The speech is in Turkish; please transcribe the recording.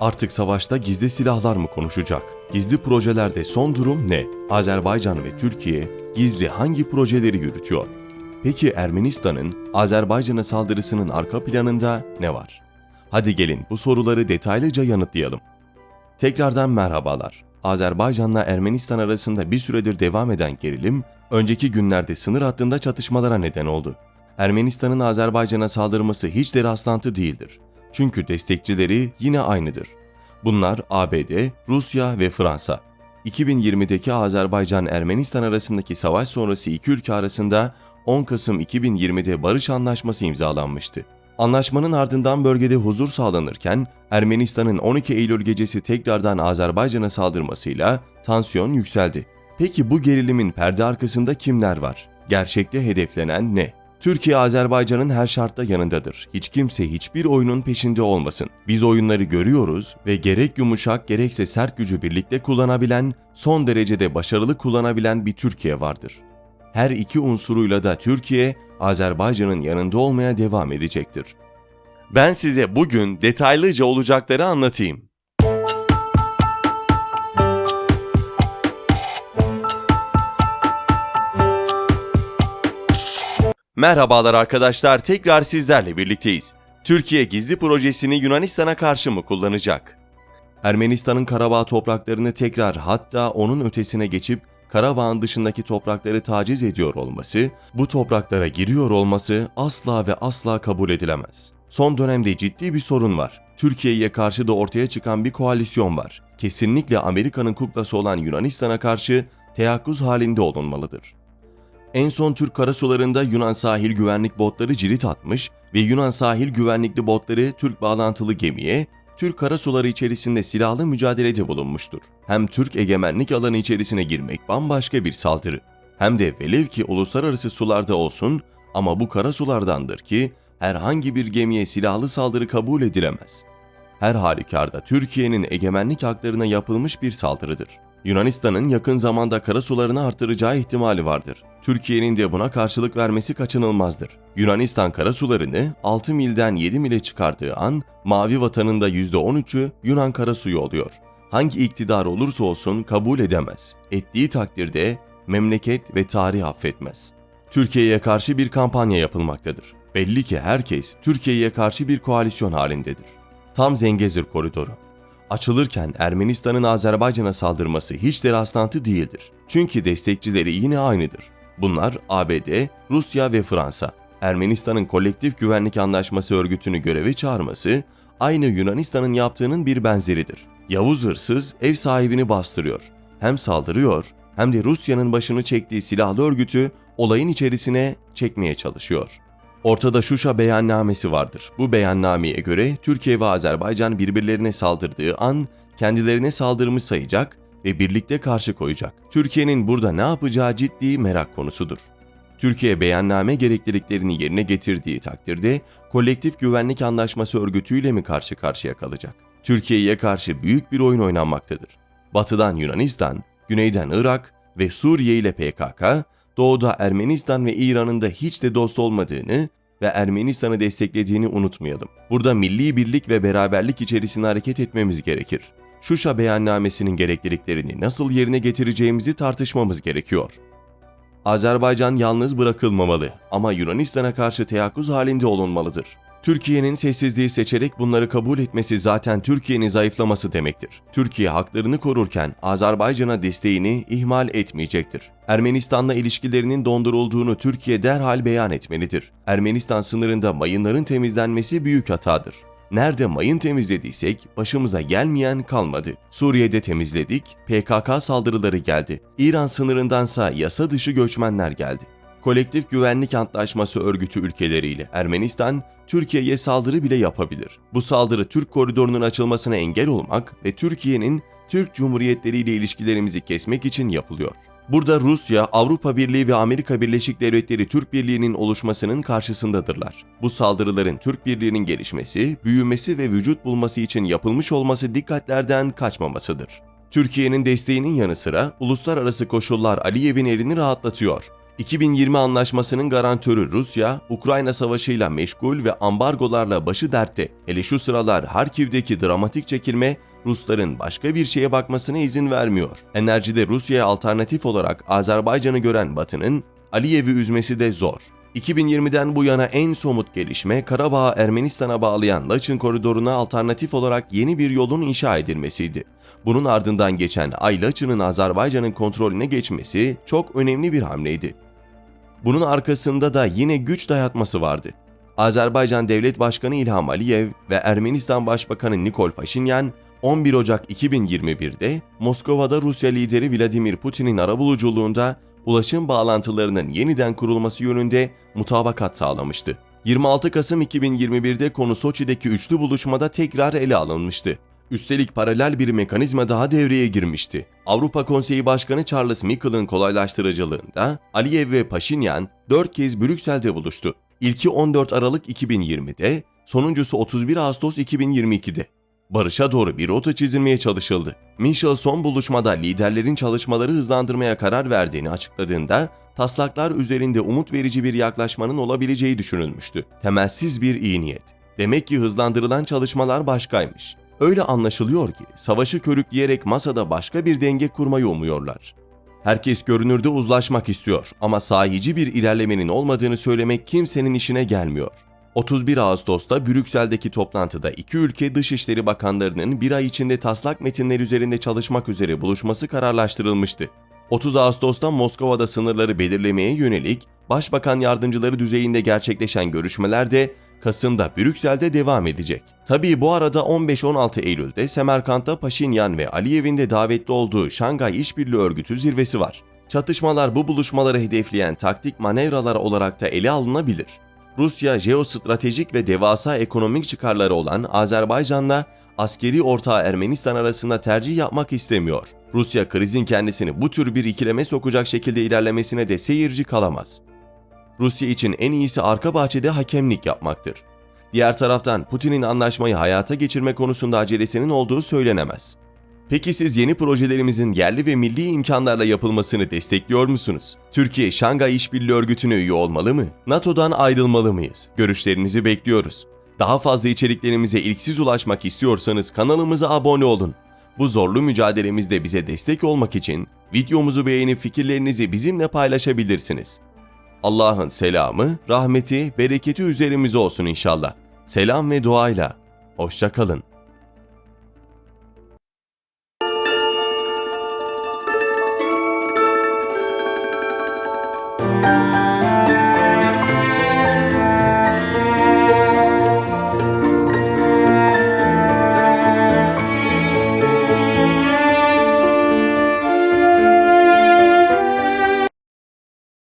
Artık savaşta gizli silahlar mı konuşacak? Gizli projelerde son durum ne? Azerbaycan ve Türkiye gizli hangi projeleri yürütüyor? Peki Ermenistan'ın Azerbaycan'a saldırısının arka planında ne var? Hadi gelin bu soruları detaylıca yanıtlayalım. Tekrardan merhabalar. Azerbaycan'la Ermenistan arasında bir süredir devam eden gerilim, önceki günlerde sınır hattında çatışmalara neden oldu. Ermenistan'ın Azerbaycan'a saldırması hiç de rastlantı değildir. Çünkü destekçileri yine aynıdır. Bunlar ABD, Rusya ve Fransa. 2020'deki Azerbaycan-Ermenistan arasındaki savaş sonrası iki ülke arasında 10 Kasım 2020'de barış anlaşması imzalanmıştı. Anlaşmanın ardından bölgede huzur sağlanırken Ermenistan'ın 12 Eylül gecesi tekrardan Azerbaycan'a saldırmasıyla tansiyon yükseldi. Peki bu gerilimin perde arkasında kimler var? Gerçekte hedeflenen ne? Türkiye Azerbaycan'ın her şartta yanındadır. Hiç kimse hiçbir oyunun peşinde olmasın. Biz oyunları görüyoruz ve gerek yumuşak gerekse sert gücü birlikte kullanabilen, son derecede başarılı kullanabilen bir Türkiye vardır. Her iki unsuruyla da Türkiye, Azerbaycan'ın yanında olmaya devam edecektir. Ben size bugün detaylıca olacakları anlatayım. Merhabalar arkadaşlar, tekrar sizlerle birlikteyiz. Türkiye gizli projesini Yunanistan'a karşı mı kullanacak? Ermenistan'ın Karabağ topraklarını tekrar hatta onun ötesine geçip Karabağ'ın dışındaki toprakları taciz ediyor olması, bu topraklara giriyor olması asla ve asla kabul edilemez. Son dönemde ciddi bir sorun var. Türkiye'ye karşı da ortaya çıkan bir koalisyon var. Kesinlikle Amerika'nın kuklası olan Yunanistan'a karşı teyakkuz halinde olunmalıdır. En son Türk karasularında Yunan sahil güvenlik botları cirit atmış ve Yunan sahil güvenlikli botları Türk bağlantılı gemiye Türk karasuları içerisinde silahlı mücadelede bulunmuştur. Hem Türk egemenlik alanı içerisine girmek bambaşka bir saldırı. Hem de velev ki uluslararası sularda olsun ama bu karasulardandır ki herhangi bir gemiye silahlı saldırı kabul edilemez. Her halükarda Türkiye'nin egemenlik haklarına yapılmış bir saldırıdır. Yunanistan'ın yakın zamanda karasularını artıracağı ihtimali vardır. Türkiye'nin de buna karşılık vermesi kaçınılmazdır. Yunanistan karasularını 6 milden 7 mile çıkardığı an Mavi Vatan'ın da %13'ü Yunan karasuyu oluyor. Hangi iktidar olursa olsun kabul edemez. Ettiği takdirde memleket ve tarih affetmez. Türkiye'ye karşı bir kampanya yapılmaktadır. Belli ki herkes Türkiye'ye karşı bir koalisyon halindedir. Tam Zengezur koridoru açılırken Ermenistan'ın Azerbaycan'a saldırması hiç de rastlantı değildir. Çünkü destekçileri yine aynıdır. Bunlar ABD, Rusya ve Fransa. Ermenistan'ın kolektif güvenlik anlaşması örgütünü göreve çağırması aynı Yunanistan'ın yaptığının bir benzeridir. Yavuz hırsız ev sahibini bastırıyor. Hem saldırıyor hem de Rusya'nın başını çektiği silahlı örgütü olayın içerisine çekmeye çalışıyor. Ortada Şuşa beyannamesi vardır. Bu beyannameye göre Türkiye ve Azerbaycan birbirlerine saldırdığı an kendilerine saldırmış sayacak ve birlikte karşı koyacak. Türkiye'nin burada ne yapacağı ciddi merak konusudur. Türkiye beyanname gerekliliklerini yerine getirdiği takdirde kolektif güvenlik anlaşması örgütüyle mi karşı karşıya kalacak? Türkiye'ye karşı büyük bir oyun oynanmaktadır. Batıdan Yunanistan, güneyden Irak ve Suriye ile PKK, doğuda Ermenistan ve İran'ın da hiç de dost olmadığını ve Ermenistan'ı desteklediğini unutmayalım. Burada milli birlik ve beraberlik içerisinde hareket etmemiz gerekir. Şuşa beyannamesinin gerekliliklerini nasıl yerine getireceğimizi tartışmamız gerekiyor. Azerbaycan yalnız bırakılmamalı ama Yunanistan'a karşı teyakkuz halinde olunmalıdır. Türkiye'nin sessizliği seçerek bunları kabul etmesi zaten Türkiye'nin zayıflaması demektir. Türkiye haklarını korurken Azerbaycan'a desteğini ihmal etmeyecektir. Ermenistan'la ilişkilerinin dondurulduğunu Türkiye derhal beyan etmelidir. Ermenistan sınırında mayınların temizlenmesi büyük hatadır. Nerede mayın temizlediysek başımıza gelmeyen kalmadı. Suriye'de temizledik, PKK saldırıları geldi. İran sınırındansa yasa dışı göçmenler geldi. Kolektif Güvenlik Antlaşması örgütü ülkeleriyle Ermenistan, Türkiye'ye saldırı bile yapabilir. Bu saldırı Türk koridorunun açılmasına engel olmak ve Türkiye'nin Türk Cumhuriyetleri ile ilişkilerimizi kesmek için yapılıyor. Burada Rusya, Avrupa Birliği ve Amerika Birleşik Devletleri Türk Birliği'nin oluşmasının karşısındadırlar. Bu saldırıların Türk Birliği'nin gelişmesi, büyümesi ve vücut bulması için yapılmış olması dikkatlerden kaçmamasıdır. Türkiye'nin desteğinin yanı sıra uluslararası koşullar Aliyev'in elini rahatlatıyor. 2020 anlaşmasının garantörü Rusya, Ukrayna savaşıyla meşgul ve ambargolarla başı dertte. Hele şu sıralar Harkiv'deki dramatik çekilme Rusların başka bir şeye bakmasına izin vermiyor. Enerjide Rusya'ya alternatif olarak Azerbaycan'ı gören Batı'nın Aliyev'i üzmesi de zor. 2020'den bu yana en somut gelişme Karabağ'ı Ermenistan'a bağlayan Laçın koridoruna alternatif olarak yeni bir yolun inşa edilmesiydi. Bunun ardından geçen ay Laçın'ın Azerbaycan'ın kontrolüne geçmesi çok önemli bir hamleydi. Bunun arkasında da yine güç dayatması vardı. Azerbaycan Devlet Başkanı İlham Aliyev ve Ermenistan Başbakanı Nikol Paşinyan 11 Ocak 2021'de Moskova'da Rusya lideri Vladimir Putin'in arabuluculuğunda ulaşım bağlantılarının yeniden kurulması yönünde mutabakat sağlamıştı. 26 Kasım 2021'de konu Soçi'deki üçlü buluşmada tekrar ele alınmıştı. Üstelik paralel bir mekanizma daha devreye girmişti. Avrupa Konseyi Başkanı Charles Michel'ın kolaylaştırıcılığında Aliyev ve Paşinyan dört kez Brüksel'de buluştu. İlki 14 Aralık 2020'de, sonuncusu 31 Ağustos 2022'de. Barışa doğru bir rota çizilmeye çalışıldı. Michel son buluşmada liderlerin çalışmaları hızlandırmaya karar verdiğini açıkladığında, taslaklar üzerinde umut verici bir yaklaşmanın olabileceği düşünülmüştü. Temelsiz bir iyi niyet. Demek ki hızlandırılan çalışmalar başkaymış. Öyle anlaşılıyor ki savaşı körükleyerek masada başka bir denge kurmayı umuyorlar. Herkes görünürde uzlaşmak istiyor ama sahici bir ilerlemenin olmadığını söylemek kimsenin işine gelmiyor. 31 Ağustos'ta Brüksel'deki toplantıda iki ülke Dışişleri Bakanlarının bir ay içinde taslak metinler üzerinde çalışmak üzere buluşması kararlaştırılmıştı. 30 Ağustos'ta Moskova'da sınırları belirlemeye yönelik Başbakan yardımcıları düzeyinde gerçekleşen görüşmeler de Kasım'da Brüksel'de devam edecek. Tabii bu arada 15-16 Eylül'de Semerkant'ta Paşinyan ve Aliyev'in de davetli olduğu Şangay İşbirliği Örgütü zirvesi var. Çatışmalar bu buluşmaları hedefleyen taktik manevralar olarak da ele alınabilir. Rusya jeostratejik ve devasa ekonomik çıkarları olan Azerbaycan'la askeri ortağı Ermenistan arasında tercih yapmak istemiyor. Rusya krizin kendisini bu tür bir ikileme sokacak şekilde ilerlemesine de seyirci kalamaz. Rusya için en iyisi arka bahçede hakemlik yapmaktır. Diğer taraftan Putin'in anlaşmayı hayata geçirme konusunda acelesinin olduğu söylenemez. Peki siz yeni projelerimizin yerli ve milli imkanlarla yapılmasını destekliyor musunuz? Türkiye Şangay İşbirliği Örgütü'ne üye olmalı mı? NATO'dan ayrılmalı mıyız? Görüşlerinizi bekliyoruz. Daha fazla içeriklerimize ilk siz ulaşmak istiyorsanız kanalımıza abone olun. Bu zorlu mücadelemizde bize destek olmak için videomuzu beğenip fikirlerinizi bizimle paylaşabilirsiniz. Allah'ın selamı, rahmeti, bereketi üzerimize olsun inşallah. Selam ve duayla. Hoşça kalın. Müzik